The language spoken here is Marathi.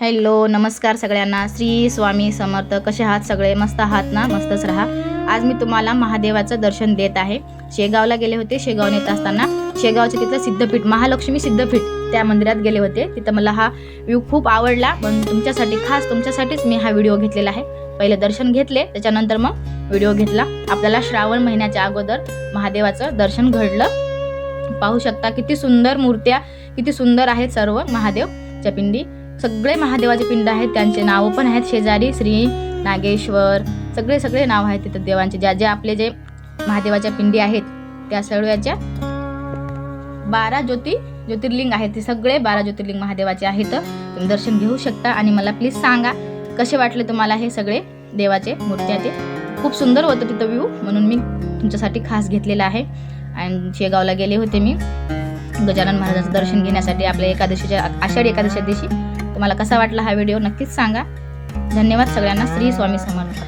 हॅलो नमस्कार सगळ्यांना. श्री स्वामी समर्थ. कसे आहात सगळे? मस्त आहात ना? मस्तच राहा. आज मी तुम्हाला महादेवाचं दर्शन देत आहे. शेगावला गेले होते. शेगाव येत असताना शेगावचे तिथलं सिद्धपीठ महालक्ष्मी सिद्धपीठ त्या मंदिरात गेले होते. तिथं मला हा व्ह्यू खूप आवडला. पण तुमच्यासाठी खास तुमच्यासाठीच मी हा व्हिडिओ घेतलेला आहे. पहिले दर्शन घेतले त्याच्यानंतर मग व्हिडिओ घेतला. आपल्याला श्रावण महिन्याच्या अगोदर महादेवाचं दर्शन घडलं. पाहू शकता किती सुंदर मूर्त्या किती सुंदर आहेत सर्व महादेव. चपिंडी सगळे महादेवाचे पिंड आहेत त्यांचे नावं पण आहेत शेजारी श्री नागेश्वर सगळे सगळे नाव आहेत तिथं देवांचे. ज्या ज्या आपले जे महादेवाच्या पिंडी आहेत त्या सगळ्याच्या बारा ज्योती ज्योतिर्लिंग आहेत ते सगळे बारा ज्योतिर्लिंग महादेवाचे आहेत. तुम्ही दर्शन घेऊ शकता आणि मला प्लीज सांगा कसे वाटले तुम्हाला हे सगळे देवाचे मूर्त्याचे? खूप सुंदर होतं तिथं व्ह्यू म्हणून मी तुमच्यासाठी खास घेतलेला आहे. आणि शेगावला गेले होते मी. गजानन महाराजांचं दर्शन घेण्यासाठी आपल्या एकादशीच्या आषाढी एकादशी दिवशी तुम्हाला कसा वाटला हा व्हिडिओ नक्कीच सांगा. धन्यवाद सगळ्यांना. श्री स्वामी समर्थ.